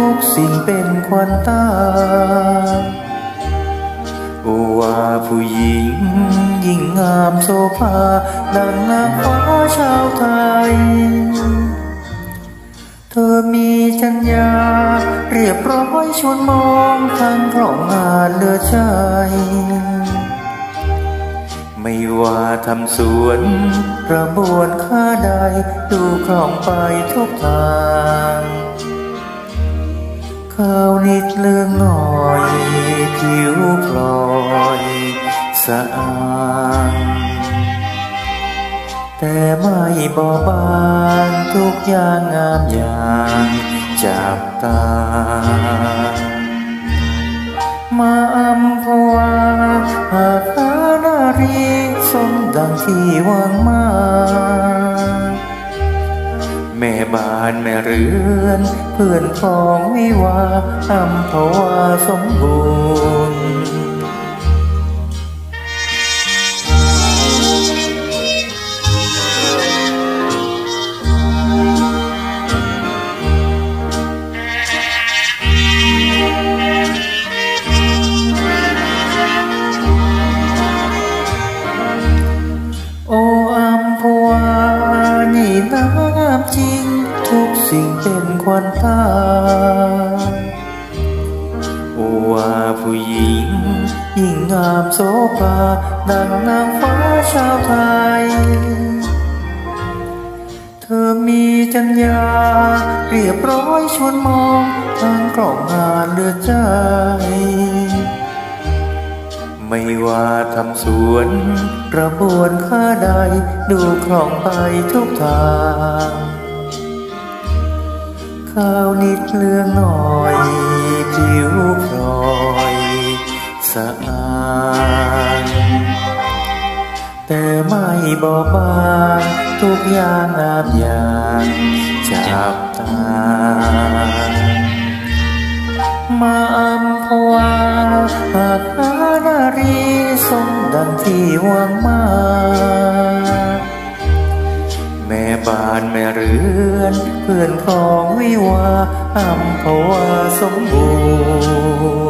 ทุกสิ่งเป็นควันตาโอว่าผู้หญิงยิ่งงามโสภาดังนางฟ้าชาวไทย เธอมีจัญญา เรียบร้อยชวนมองทางครองงานเลือใจไม่ว่าทำสวนกระบวนค่าใด ดูคล่องไปทุกทาง ผิวพลอยสะอางแต่ไม่บอบางทุกอย่างงามอย่างจับตา มาอัมพวาหากานารีสมดังที่วังมาแม่บ้านแม่เรือน เพื่อนพ้องวิวาอัมพวาสมบูรณ์ สิ่งเป็นควันตาว่าผู้หญิงยิ่งงามโสภาดังนางฟ้าชาวไทย เธอมีจัญญาเรียบร้อยชวนมองทางกล่องงานเลือใจไม่ว่าทำสวนกระบวนค่าใด ดูคล่องไปทุกทาง ข้าวนิดเลืองหน่อยผิวพลอยสะอาดแต่ไม่บอบบางทุกอย่างงามอย่างจับตา มาอัมพวาหากานารีสมดังที่หวังมา ม่บ้านแม่เรือน เพื่อนของวิวาอัมพวาสมบูรณ์